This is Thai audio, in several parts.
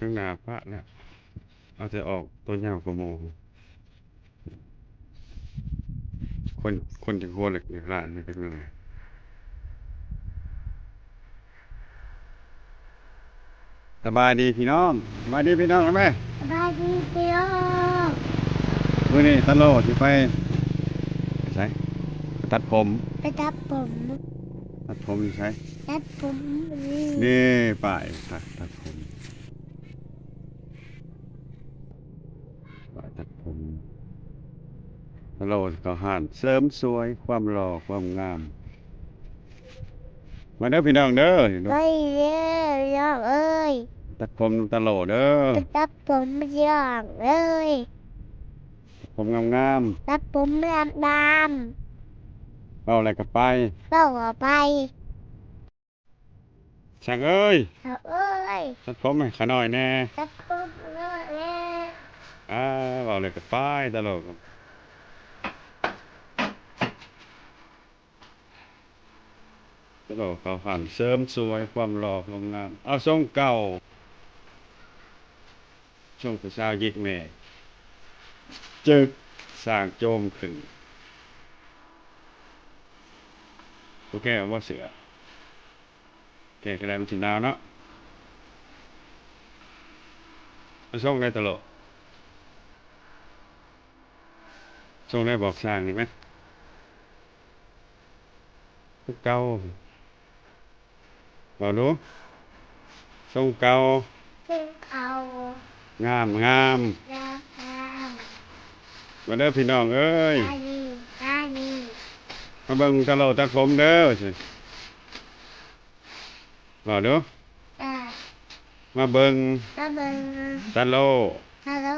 ทั้งหนาพระเนี่ยเอาจะออกตัวยาวกว่าโมคนคนจะหัวเหล็กในร้านนี่เป็นยังไงสบายดีพี่น้องสบายดีพี่น้องไหมสบายดีเปียวมื่อนี้ตะโลดที่ไปใช่ตัดผม ไปตัดผม ตัดผมอยู่ใช่ตัดผม นี่นี่ป้ายตัดตัดผมป้ายตัดผม ตะโลดก็ห่านเสริมสวยความหล่อความงาม มาเด้อพี่น้องเด้อไปเรื่อยๆเอ้ยตัดผมตะโลดเด้อไปตัดผมย่างเอ้ยผมงามตัดผมดำดๆเอาอะไรกับไปำต้องออกไปช่างเอ้ยเอาเอ้ยตัดผมให้ขาหน่อยแน่ตัดผมเลยแม่อ่าเอาอะไรกับไปตะโลดตะ โลดเขาห่านเสริมสวยความหล่อความงามเอาทรงเก่าทรงผู้สายิกแม่จึกสร้างโจมขึ้นโอเคว่าเสือโอเคก็ได้มันสินาวเนาะเอาทรงได้ตลอดทรงได้บอกสร้างนี่ไหมเก่า บอกดูทรงเก่าซึ่งเอางามงามดาวดาวมาเด้อพี่น้องเอ้ยตานีตานีมาเบิ่งตะโลตัดผมเด้อสิบอกดูตามาเบิ่งตาเบิงตะโลฮัลโหล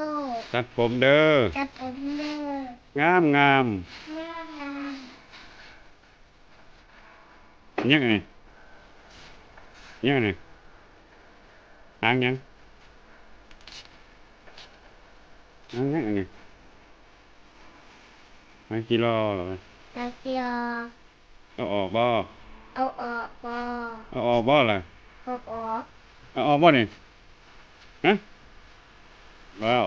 ตัดผมเด้อตัดผมเลยงามงามงามงามยังไง ยังไงหางยังหางยังไงหางกิโลเหรอตาเกียวเอาออกบ่เอาออกบอเอาออกบ่ล่ะเอาออกเอาออกบ่นี่ฮะว้าว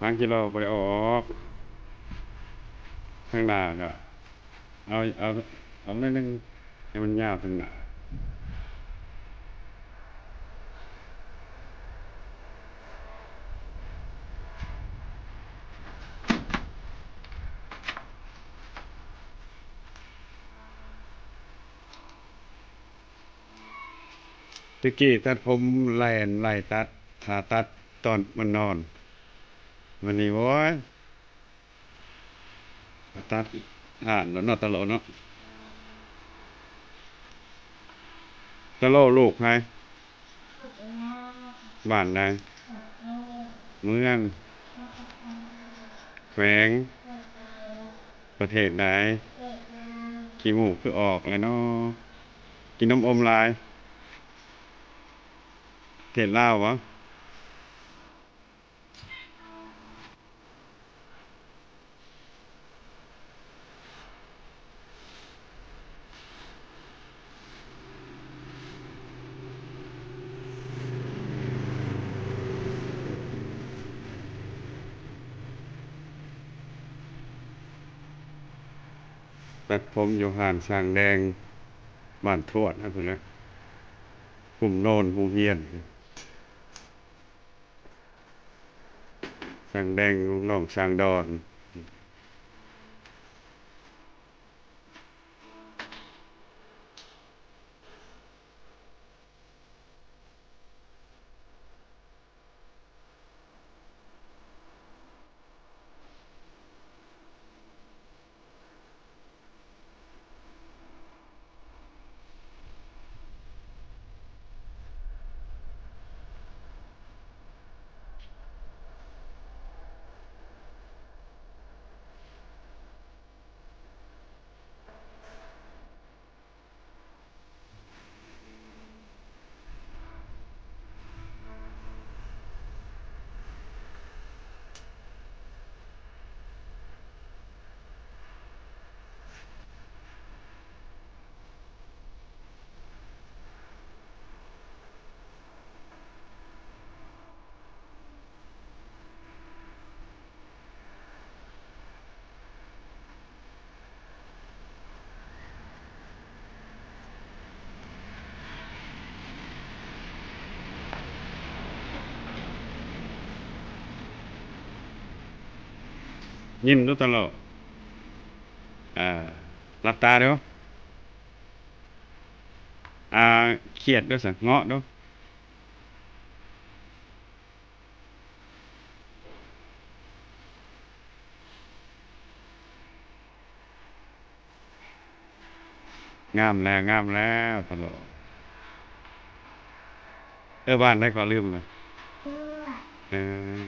หางกิโลไปเอาออกข้างหน้าก็ เอาเอาเอาหนิดนึงให้มันยาวข้างหน้าตะกี้ตัดผมไล่ไล่ตัดขาตัดตอนมันนอน วันนี้ว้ยตัด ห่านแล้วนาตะโลเนาะตะโลลูกใครบ้านใดเมืองแขวงประเทศใดขี้มูกคือออกเลยเนาะกินน้ำอมลายเทศลาวะ ตัดผมอยู่ห่านสร้างแดงบ้านทวดนะคุณนะกลุ่มโนนกลุ่มเฮียนสร้างแดงลูกน้องสร้างดอน ยิ้มดูตลอดอ่าหลับตาเด้ออ่าเครียดด้วยสิเงาะเด้องามแล้วงามแล้วตลอดเออบ้านได้ก็ลืมเลยเพื่อเออ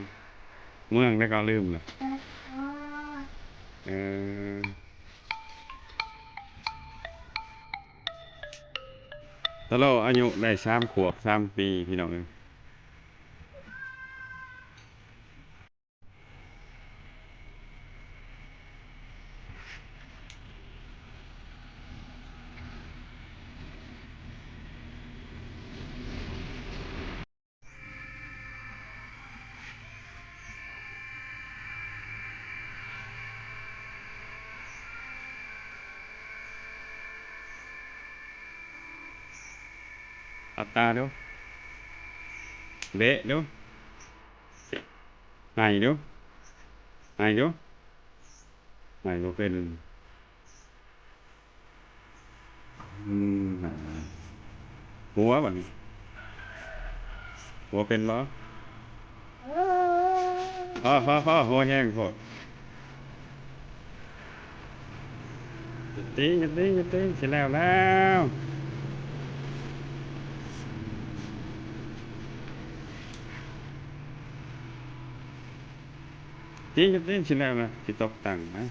เมืองได้ก็ลืมเลยเออพ่อเออตลอดอายุได้สามขวบสามปีพี่น้องเอ้ย อับตาดูเบะดูไหนดูไหนดูไหนดูเป็นหัวแบบนี้หัวเป็นเหรอเออพ่อพ่อพ่อหัวแห้งพอจะตีจะตีจะตีเสร็จแล้วแล้ว ตีจะตีเสร็จแล้วนะที่ตกตังนะ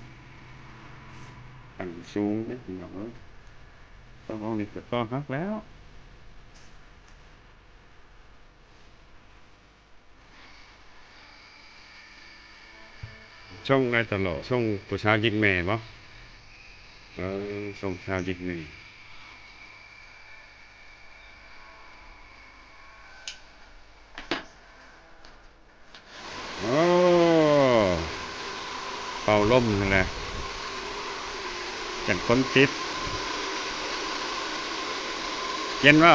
ตังสูงเนี่ยพี่น้องต้องเอานี่ก็ฮักแล้วช่องไงตลอดช่องผู้ชายยิงแม่ปะเออช่องชาวยิงนี่โอ้ ป่าล่มนั่นแหละจันคนติดเย็นว่า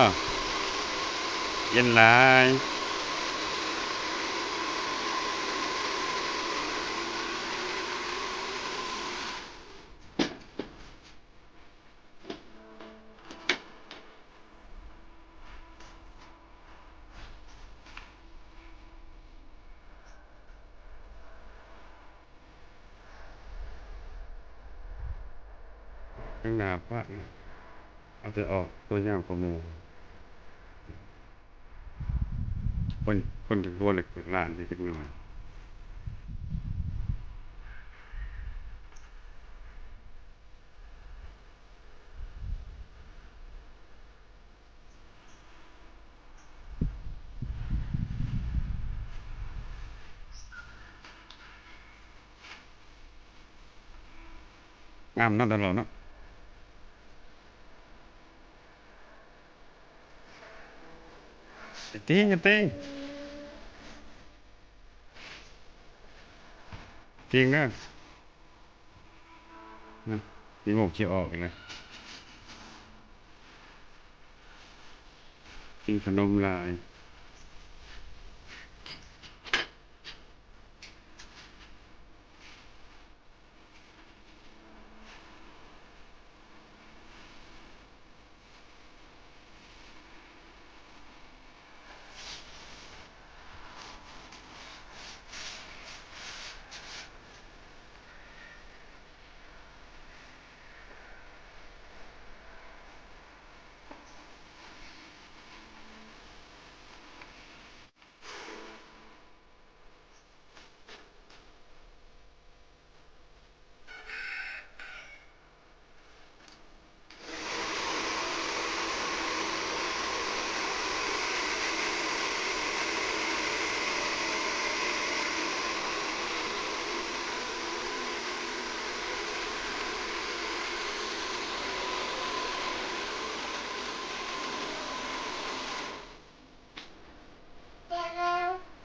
เย็นหลาย ข้างหน้าพระเอาจะออกตัวอย่างประมูคนคนถึงตัวเล็กล้านที่ถึงหน่อยงามนั่นตลอดเนาะ อย่าตีอย่าตีจริงนะนะมีหมกเชียวออกอีกเลยกินขนมลาย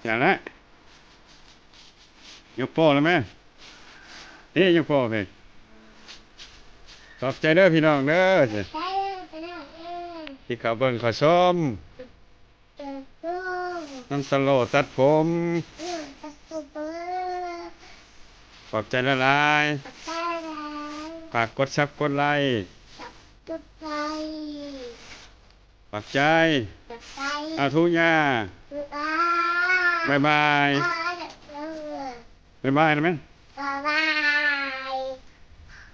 จัดละยกโป้แล้วไหมนี่ยกโป้ไปขอบใจเด้อพี่น้องเด้อที่เขาเบิ่งขอชมน้ำสโลตัดผมขอบใจละลายฝากกดซับกดไลค์ฝากใจอาทุญา บายบาย บ๊ายบายนะแม่ บ๊ายบาย